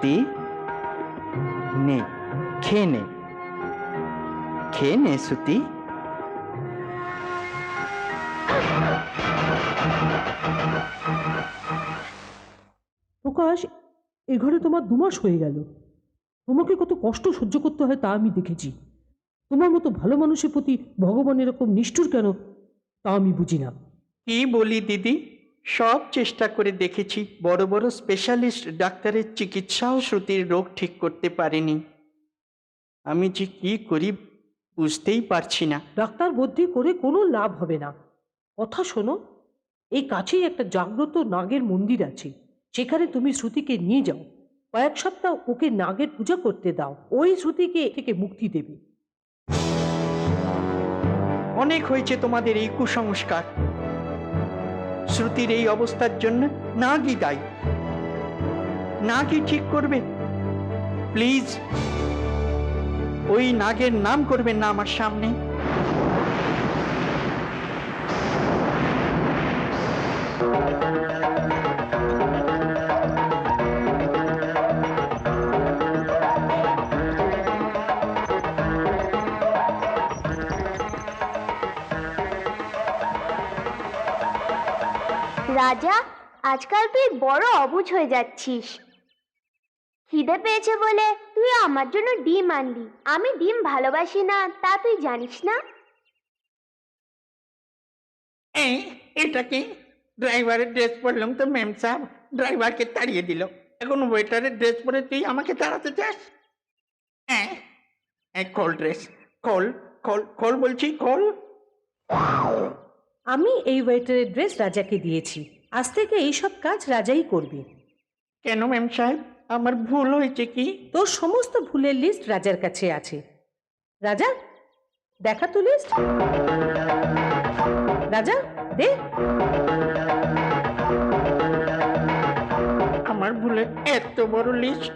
শ্রুতি নে খেয়ে নে। খেয়ে নে শ্রুতি। প্রকাশ এ ঘরে তোমার দুমাস হয়ে গেল। তোমাকে কত কষ্ট সহ্য করতে হয় তা আমি দেখেছি। তোমার মতো ভালো মানুষের প্রতি ভগবান এরকম নিষ্ঠুর কেন তা আমি বুঝি না। কি বলি দিদি? সব চেষ্টা করে দেখেছি বড় বড় স্পেশালিস্ট ডাক্তারের চিকিৎসাও শ্রুতির রোগ ঠিক করতে পারেনি। আমি যে কি করি বুঝতেই পারছি না। ডাক্তার বুদ্ধি করে কোনো লাভ হবে না। কথা শোনো এই কাছেই একটা জাগ্রত নাগের মন্দির আছে সেখানে তুমি শ্রুতিকে নিয়ে যাও। কয়েক সপ্তাহ ওকে নাগের পূজা করতে দাও ওই শ্রুতিকে থেকে মুক্তি দেবে। অনেক হয়েছে তোমাদের এই কুসংস্কার। শ্রুতির এই অবস্থার জন্য না কি দায়ী। না কি ঠিক করবে। প্লিজ, ওই নাগের নাম করবেন না আমার সামনে। রাজা, আজকাল তুই বড় অবুঝ হয়ে যাচ্ছিস। খিদে পেয়েছে বলে তুই আমার জন্য ডিম আনলি। আমি ডিম ভালোবাসি না, তা তুই জানিস না? এই, এটা কি? ড্রাইভারের ড্রেস পরলাম তো ম্যাম সাহেব। ড্রাইভারকে তাড়িয়ে দিল। এখন ওয়েটারের ড্রেস পরে তুই আমাকে তাড়াতে চাস? হ্যাঁ এই call dress. Call call call বলছি, কল। আমি এই ওয়েটারের ড্রেস রাজাকে দিয়েছি। আজ থেকে এইসব কাজ রাজাই করবে। কেন ম্যাম সাহেব? আমার ভুল হয়েছে কি? তোর সমস্ত ভুলের লিস্ট রাজার কাছে আছে। রাজা দেখা তো লিস্ট রাজা দে। আমার ভুলের এত বড় লিস্ট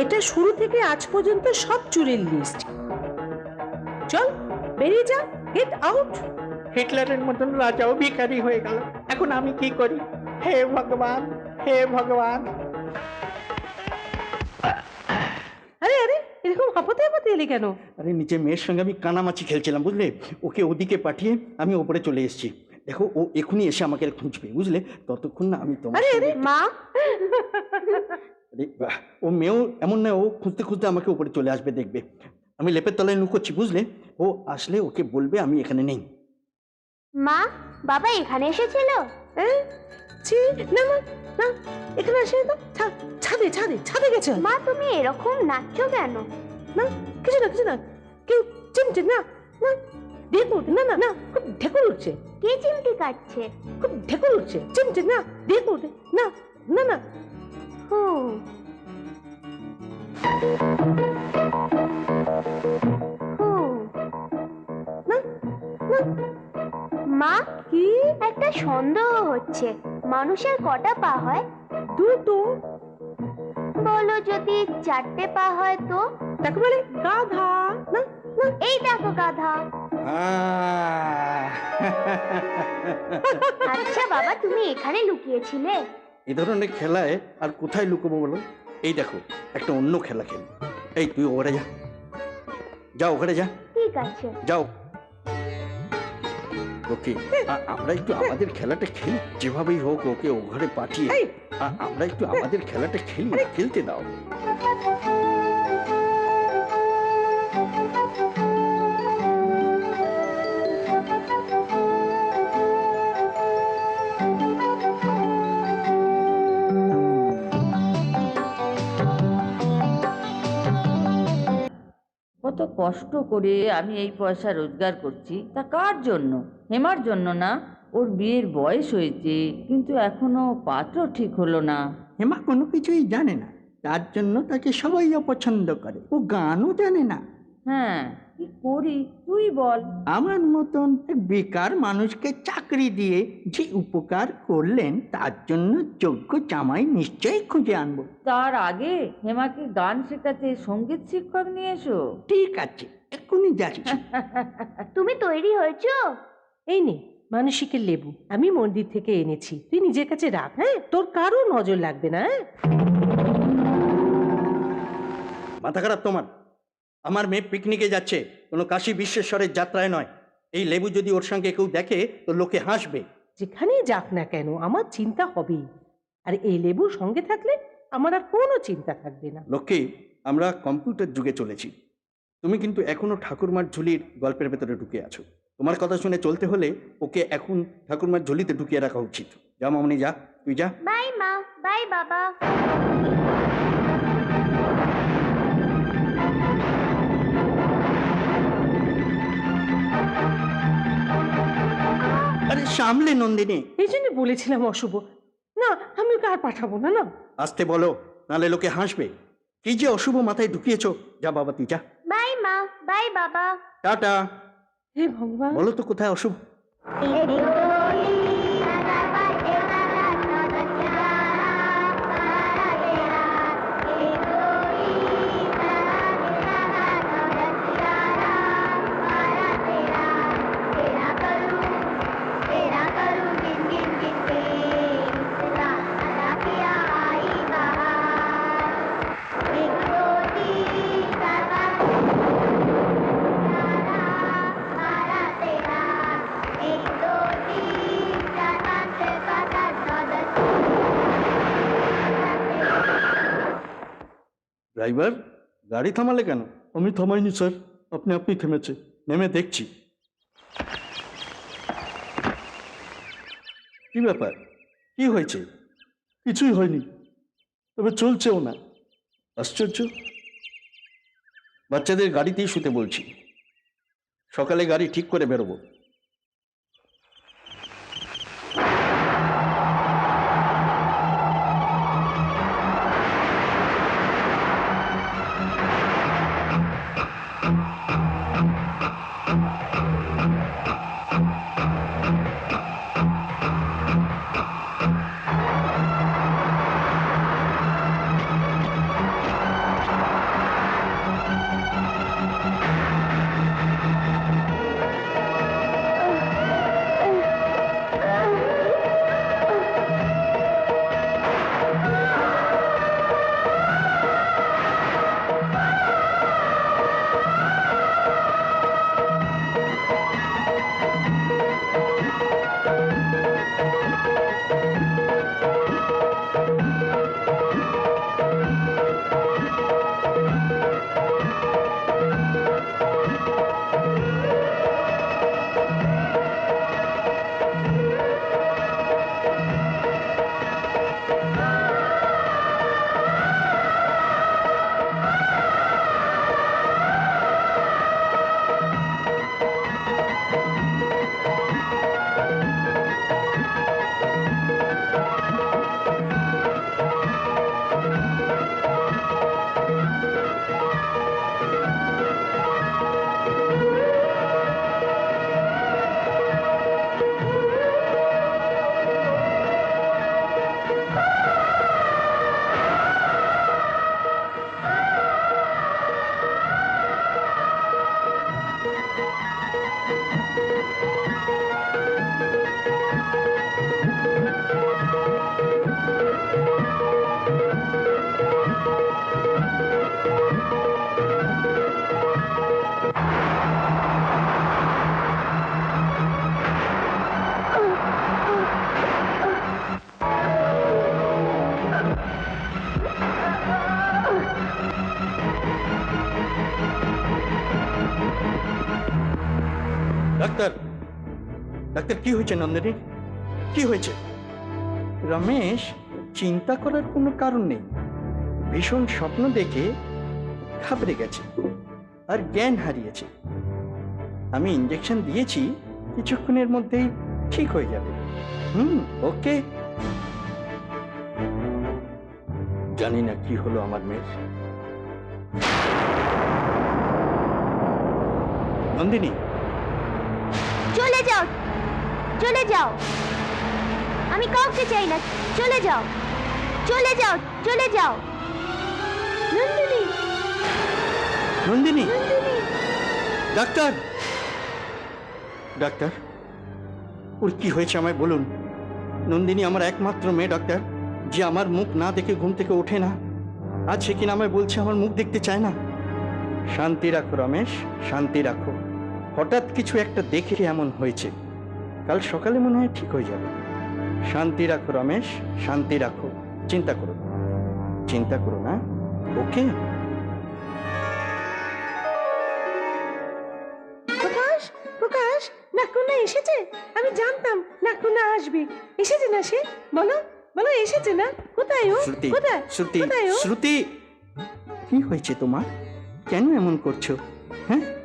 এটা শুরু থেকে আজ পর্যন্ত সব চুরির লিস্ট চল বেরিয়ে যা গেট আউট হিটলারের মতন রাজাও ভিখারি হয়ে গেল। এখন আমি কি করি? হে ভগবান হে ভগবান। আরে আরে এরকম হাঁপাতে হাঁপাতে এলি কেন? আরে নিচে মেয়ের সঙ্গে আমি কানামাছি খেলছিলাম বুঝলে? ওকে ওদিকে পাঠিয়ে আমি ওপরে চলে এসেছি। দেখো ও এখনই এসে আমাকে খুঁজবে বুঝলে? ততক্ষণ না আমি তোমার আরে, আরে। মা! আরে বাহ, ও মেয়েও এমন না ও খুঁজতে খুঁজতে আমাকে উপরে চলে আসবে দেখবে। আমি লেপের তলায় লুকোচ্ছি বুঝলে? ও আসলে ওকে বলবে আমি এখানে নেই। মা বাবা এখানে এসেছিল? হ্যাঁ ছি না না না এখানে আসে তো। ছা- ছাদে ছাদে ছাদে গেছে। মা তুমি এরকম নাচছো কেন? না কিছু না কিছু না কেউ চিমটে না না ঢেকুর না না না খুব ঢেকুর উঠছে। কে চিমটি কাটছে? খুব ঢেকুর উঠছে চিমটে না ঢেকুর না না না। হু সন্দেহ হচ্ছে। মানুষের কটা পা হয়? দুটো। বলো যদি চারটে পা হয় তো? তাকে বলে গাধা না? না? এই দেখো গাধা। আচ্ছা বাবা তুমি এখানে লুকিয়েছিলে? এ ধরনের খেলায় আর কোথায় লুকোবো বলো? এই দেখো একটা অন্য খেলা খেলি এই তুই ওখানে যা। যা ওখানে যা। ঠিক আছে। যাও। ওকে আ- আমরা একটু আমাদের খেলাটা খেলি। যেভাবেই হোক ওকে ও ঘরে পাঠিয়ে। এই। আ- আমরা একটু আমাদের খেলাটা খেলি না, খেলতে দাও। কত কষ্ট করে আমি এই পয়সা রোজগার করছি। তা কার জন্য? হেমার জন্য না। ওর বিয়ের বয়স হয়েছে কিন্তু এখনও পাত্র ঠিক হলো না। হেমা কোনো কিছুই জানে না। তার জন্য তাকে সবাই অপছন্দ করে। ও গানও জানে না। হ্যাঁ কি করি? তুই বল। আমার মতন বেকার মানুষকে চাকরি দিয়ে যে উপকার করলেন তার জন্য যোগ্য জামাই নিশ্চয়ই খুঁজে আনব। তার আগে হেমাকে গান শেখাতে সংগীত শিক্ষক নিয়ে এসো। ঠিক আছে এক্ষুনি যাচ্ছি। তুমি তৈরি হয়েছো? এই নে মানসিকের লেবু। আমি মন্দির থেকে এনেছি। তুই নিজের কাছে রাখ হ্যাঁ? তোর কারও নজর লাগবে না হ্যাঁ? মাথা খারাপ তোমার? আমার মেয়ে পিকনিকে যাচ্ছে কোনো কাশী বিশ্বেশ্বরের যাত্রায় নয়। এই লেবু যদি ওর সঙ্গে কেউ দেখে তো লোকে হাসবে। যেখানেই যাক না কেন আমার চিন্তা হবেই। আর এই লেবুর সঙ্গে থাকলে আমার আর কোনো চিন্তা থাকবে না। লক্ষ্মী আমরা কম্পিউটার যুগে চলেছি। তুমি কিন্তু এখনও ঠাকুরমার ঝুলির গল্পের ভেতরে ঢুকে আছো। তোমার কথা শুনে চলতে হলে ওকে এখন ঠাকুরমার ঝুলিতে ঢুকিয়ে রাখা উচিত। যা মামনি যা। তুই যা। বাই মা বাই বাবা। সামলে নন্দিনী। এই জন্য বলেছিলাম অশুভ। না আমি ওকে আর পাঠাবো না না? আসতে বলো নালে লোকে হাসবে। কি যে অশুভ মাথায় ঢুকিয়েছো। যা বাবা তুই যা। বাই মা বাই বাবা। টাটা। হে ভগবান। বলো তো কোথায় অশুভ? ড্রাইভার, গাড়ি থামালে কেন? আমি থামাইনি, স্যার। আপনি আপনি থেমেছে। নেমে দেখছি। কি ব্যাপার? কি হয়েছে? কিছুই হয়নি। তবে চলছেও না। আশ্চর্য। বাচ্চাদের গাড়িতেই শুতে বলছি। সকালে গাড়ি ঠিক করে বেরোবো। ডাক্তার, কি হয়েছে নন্দিনী? কি হয়েছে? রমেশ চিন্তা করার কোনো কারণ নেই। ভীষণ স্বপ্ন দেখে ঘাবড়ে গেছে আর জ্ঞান হারিয়েছে। আমি ইঞ্জেকশন দিয়েছি, কিছুক্ষণের মধ্যেই ঠিক হয়ে যাবে। হুম, ওকে। জানি না কি হলো আমার মেয়ের। নন্দিনী। চলে যাও। চলে যাও। আমি কাউকে চাই না। চলে যাও। চলে যাও। চলে যাও। নন্দিনী। নন্দিনী। ডাক্তার। ডাক্তার ওর কি হয়েছে আমায় বলুন? নন্দিনী আমার একমাত্র মেয়ে ডাক্তার। যে আমার মুখ না দেখে ঘুম থেকে ওঠে না। আজ সে কিনা আমায় বলছে আমার মুখ দেখতে চায় না। শান্তি রাখো রমেশ। শান্তি রাখো। হঠাৎ কিছু একটা দেখে এমন হয়েছে। কাল সকালে মনে হয় ঠিক হয়ে যাবে। শান্তি রাখো রমেশ। শান্তি রাখো। চিন্তা করো। চিন্তা করো না। ওকে? প্রকাশ প্রকাশ নাকুনা এসেছে? আমি জানতাম নাকুনা আসবে। এসেছে না সে? বলো বলো এসেছে না? কোথায় ও? শ্রুতি কোথায়? শ্রুতি কোথায় ও? শ্রুতি! কি হয়েছে তোমার? কেন এমন করছ? হ্যাঁ?